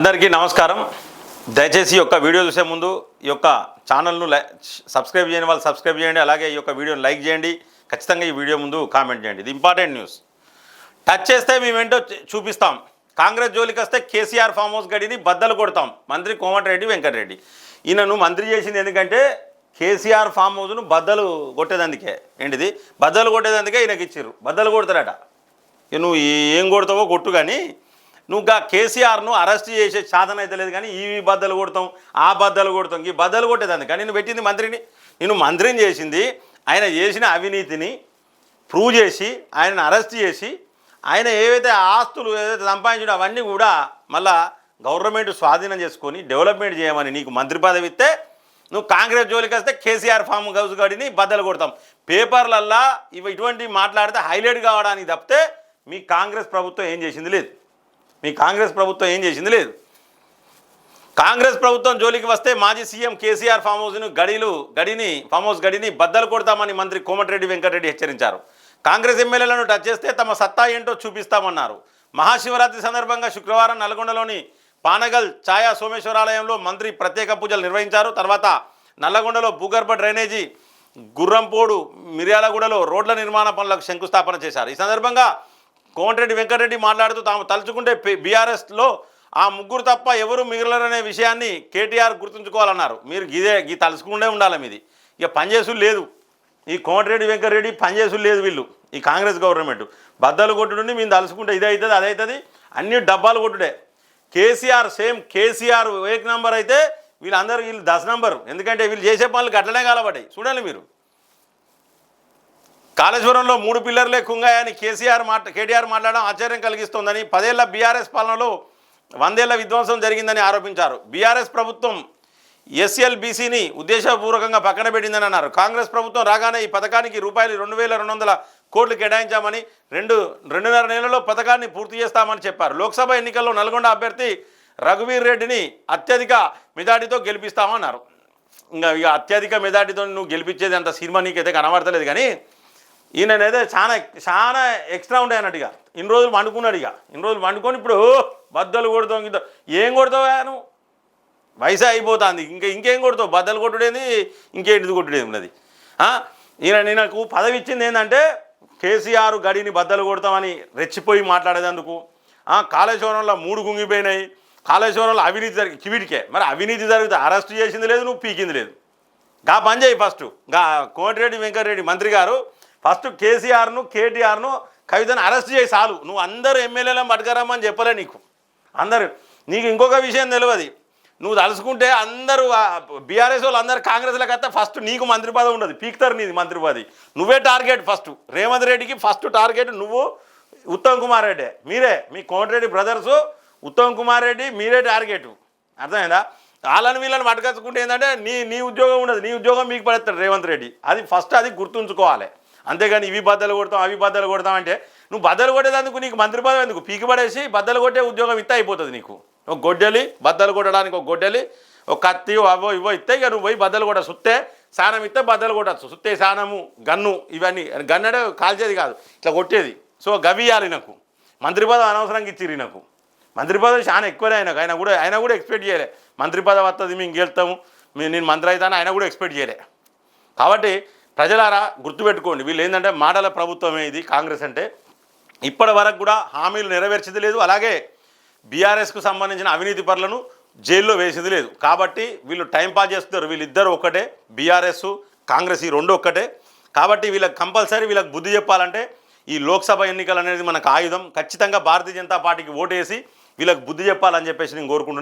అందరికీ నమస్కారం. దయచేసి ఈ యొక్క వీడియో చూసే ముందు ఈ యొక్క ఛానల్ను సబ్స్క్రైబ్ చేయని వాళ్ళు సబ్స్క్రైబ్ చేయండి అలాగే ఈ యొక్క వీడియోని లైక్ చేయండి ఖచ్చితంగా ఈ వీడియో ముందు కామెంట్ చేయండి. ఇది ఇంపార్టెంట్ న్యూస్. టచ్ చేస్తే మేమేంటో చూపిస్తాం. కాంగ్రెస్ జోలికి వస్తే కేసీఆర్ ఫామ్ హౌస్ గడిని బద్దలు కొడతాం. మంత్రి కోమటిరెడ్డి వెంకటరెడ్డి. ఈయనను మంత్రి చేసింది ఎందుకంటే కేసీఆర్ ఫామ్ హౌస్ను బద్దలు కొట్టేదందుకే. ఏంటిది? బద్దలు కొట్టేదందుకే ఈయనకి ఇచ్చారు బద్దలు కొడతారట. నువ్వు ఏం కొడతావో కొట్టు కానీ నువ్వు కేసీఆర్ను అరెస్ట్ చేసే సాధన అయితే లేదు కానీ ఈ బద్దలు కొడతాం ఆ బద్దలు కొడతాం ఈ బద్దలు కొట్టేదాన్ని కానీ నేను పెట్టింది మంత్రిని. నేను మంత్రిని చేసింది ఆయన చేసిన అవినీతిని ప్రూవ్ చేసి ఆయనను అరెస్ట్ చేసి ఆయన ఏవైతే ఆస్తులు ఏదైతే సంపాదించడం అవన్నీ కూడా మళ్ళా గవర్నమెంట్ స్వాధీనం చేసుకొని డెవలప్మెంట్ చేయమని నీకు మంత్రి పదవి ఇస్తే నువ్వు కాంగ్రెస్ జోలికి వస్తే కేసీఆర్ ఫామ్ హౌస్ గడిని బద్దలు కొడతాం. పేపర్లల్లా ఇవి ఇటువంటివి మాట్లాడితే హైలైట్ కావడానికి తప్పితే మీ కాంగ్రెస్ ప్రభుత్వం ఏం చేసింది లేదు. మీ కాంగ్రెస్ ప్రభుత్వం ఏం చేసింది? లేదు. కాంగ్రెస్ ప్రభుత్వం జోలికి వస్తే మాజీ సీఎం కేసీఆర్ ఫామ్ హౌస్ను గడిలు గడిని ఫామ్ హౌస్ గడిని బద్దలు కొడతామని మంత్రి కోమటిరెడ్డి వెంకటరెడ్డి హెచ్చరించారు. కాంగ్రెస్ ఎమ్మెల్యేలను టచ్ చేస్తే తమ సత్తా ఏంటో చూపిస్తామన్నారు. మహాశివరాత్రి సందర్భంగా శుక్రవారం నల్గొండలోని పానగల్ ఛాయా సోమేశ్వరాలయంలో మంత్రి ప్రత్యేక పూజలు నిర్వహించారు. తర్వాత నల్లగొండలో భూగర్భ డ్రైనేజీ గుర్రంపోడు మిర్యాలగూడలో రోడ్ల నిర్మాణ పనులకు శంకుస్థాపన చేశారు. ఈ సందర్భంగా కోమటిరెడ్డి వెంకటరెడ్డి మాట్లాడుతూ తాము తలుచుకుంటే బీఆర్ఎస్లో ఆ ముగ్గురు తప్ప ఎవరు మిగిలరనే విషయాన్ని కేటీఆర్ గుర్తుంచుకోవాలన్నారు. మీరు ఇదే గీ తలుచుకుంటే ఉండాలి మీది. ఇక పనిచేసు లేదు. ఈ కోమటిరెడ్డి వెంకటరెడ్డి పనిచేసు లేదు వీళ్ళు. ఈ కాంగ్రెస్ గవర్నమెంట్. బద్దలు కొట్టుడుండి మేము తలుచుకుంటే ఇది అవుతుంది అది అవుతుంది. అన్ని డబ్బాలు కొట్టుడే. కేసీఆర్ సేమ్ కేసీఆర్ ఏక్ నంబర్ అయితే వీళ్ళందరూ వీళ్ళు దశ నంబరు. ఎందుకంటే వీళ్ళు చేసే పనులు గట్లనే కాలబడ్డాయి. చూడండి మీరు. కాళేశ్వరంలో మూడు పిల్లర్లే కుంగాయని కేసీఆర్ మాట కేటీఆర్ మాట్లాడడం ఆశ్చర్యం కలిగిస్తోందని పదేళ్ళ బీఆర్ఎస్ పాలనలో వందేళ్ళ విధ్వంసం జరిగిందని ఆరోపించారు. బీఆర్ఎస్ ప్రభుత్వం ఎస్ఎల్బీసీని ఉద్దేశపూర్వకంగా పక్కన పెట్టిందని అన్నారు. కాంగ్రెస్ ప్రభుత్వం రాగానే ఈ పథకానికి రూపాయలు రెండు వేల రెండు వందల కోట్లు కేటాయించామని రెండు రెండున్నర నెలల్లో పథకాన్ని పూర్తి చేస్తామని చెప్పారు. లోక్సభ ఎన్నికల్లో నల్గొండ అభ్యర్థి రఘువీర్ రెడ్డిని అత్యధిక మెజార్టీతో గెలిపిస్తామన్నారు. ఇంకా ఇక అత్యధిక మెజార్టీతో నువ్వు గెలిపించేది అంత సినిమా నీకైతే కనబడతలేదు కానీ ఈయన అయితే చాలా చాలా ఎక్స్ట్రా ఉంటాయి అన్నట్టుగా ఇన్ని రోజులు వండుకున్నాడు ఇక. ఇన్ని రోజులు వండుకొని ఇప్పుడు బద్దలు కొడతావు ఇంత ఏం కొడతావా నువ్వు? వయసు అయిపోతుంది. ఇంకా ఇంకేం కొడతావు? బద్దలు కొట్టుడేంది? ఇంకేంటిది కొట్టుడేది ఉన్నది? ఈయన నాకు పదవి ఇచ్చింది ఏంటంటే కేసీఆర్ గడిని బద్దలు కొడతామని రెచ్చిపోయి మాట్లాడేదందుకు. కాళేశ్వరంలో మూడు గుంగిపోయినాయి కాళేశ్వరంలో అవినీతి జరిగి కివిటికే మరి అవినీతి జరిగితే అరెస్ట్ చేసింది లేదు నువ్వు పీకింది లేదు. గా పని చేయి ఫస్ట్. గా కోమటిరెడ్డి వెంకటరెడ్డి మంత్రి గారు ఫస్ట్ కేసీఆర్ను కేటీఆర్ను కవితను అరెస్ట్ చేసి చాలు. నువ్వు అందరు ఎమ్మెల్యేలను పట్టుకరమ్మని చెప్పలే నీకు. అందరు. నీకు ఇంకొక విషయం తెలియదు. నువ్వు తలుసుకుంటే అందరూ బీఆర్ఎస్ వాళ్ళు అందరు కాంగ్రెస్లకు వస్తే ఫస్ట్ నీకు మంత్రి పదవి ఉండదు. పీక్తారు నీది మంత్రి పదవి. నువ్వే టార్గెట్ ఫస్ట్. రేవంత్ రెడ్డికి ఫస్ట్ టార్గెట్ నువ్వు ఉత్తమ్ కుమార్ రెడ్డి. మీరే. మీ కోమటిరెడ్డి బ్రదర్సు ఉత్తమ్ కుమార్ రెడ్డి మీరే టార్గెట్. అర్థమైందా? వాళ్ళని వీళ్ళని పట్టుకొచ్చుకుంటే ఏంటంటే నీ నీ ఉద్యోగం ఉండదు. నీ ఉద్యోగం మీకు పడేస్తాడు రేవంత్ రెడ్డి. అది ఫస్ట్ అది గుర్తుంచుకోవాలి. అంతేగాని ఇవి బద్దలు కొడతాం అవి బద్దలు కొడతాం అంటే నువ్వు బద్దలు కొట్టేదందుకు నీకు మంత్రి పదవి ఎందుకు? పీకి పడేసి బద్దలు కొట్టే ఉద్యోగం ఇత్త అయిపోతుంది నీకు. ఒక గొడ్డలి బద్దలు కొట్టడానికి ఒక గొడ్డలి ఒక కత్తి అవో ఇవో ఇస్తే ఇక నువ్వు పోయి బద్దలు కొట్ట సుత్తే సానం ఇస్తే బద్దలు కొట్టచ్చు. సుత్తే సానము గన్ను ఇవన్నీ. గన్నడే కాల్చేది కాదు ఇట్లా కొట్టేది. సో గవియాలి నాకు. మంత్రి పదవి అనవసరంగా ఇచ్చిరి నాకు. మంత్రి పదవి చాలా ఎక్కువనే ఆయనకు. ఆయన కూడా ఆయన కూడా ఎక్స్పెక్ట్ చేయలే. మంత్రి పదవి వస్తుంది మేము గెలుస్తాము నేను మంత్రి అవుతాను ఆయన కూడా ఎక్స్పెక్ట్ చేయలే. కాబట్టి ప్రజలారా గుర్తుపెట్టుకోండి వీళ్ళు ఏంటంటే మాటల ప్రభుత్వమే ఇది కాంగ్రెస్ అంటే. ఇప్పటి వరకు కూడా హామీలు నెరవేర్చింది లేదు అలాగే బీఆర్ఎస్కు సంబంధించిన అవినీతి పరులను జైల్లో వేసింది లేదు. కాబట్టి వీళ్ళు టైం పాస్ చేస్తున్నారు వీళ్ళిద్దరు ఒక్కటే బీఆర్ఎస్ కాంగ్రెస్ ఈ రెండు ఒక్కటే. కాబట్టి వీళ్ళకి కంపల్సరీ వీళ్ళకి బుద్ధి చెప్పాలంటే ఈ లోక్సభ ఎన్నికలు అనేది మనకు ఆయుధం. ఖచ్చితంగా భారతీయ జనతా పార్టీకి ఓటేసి వీళ్ళకి బుద్ధి చెప్పాలని చెప్పేసి నేను కోరుకుంటున్నాను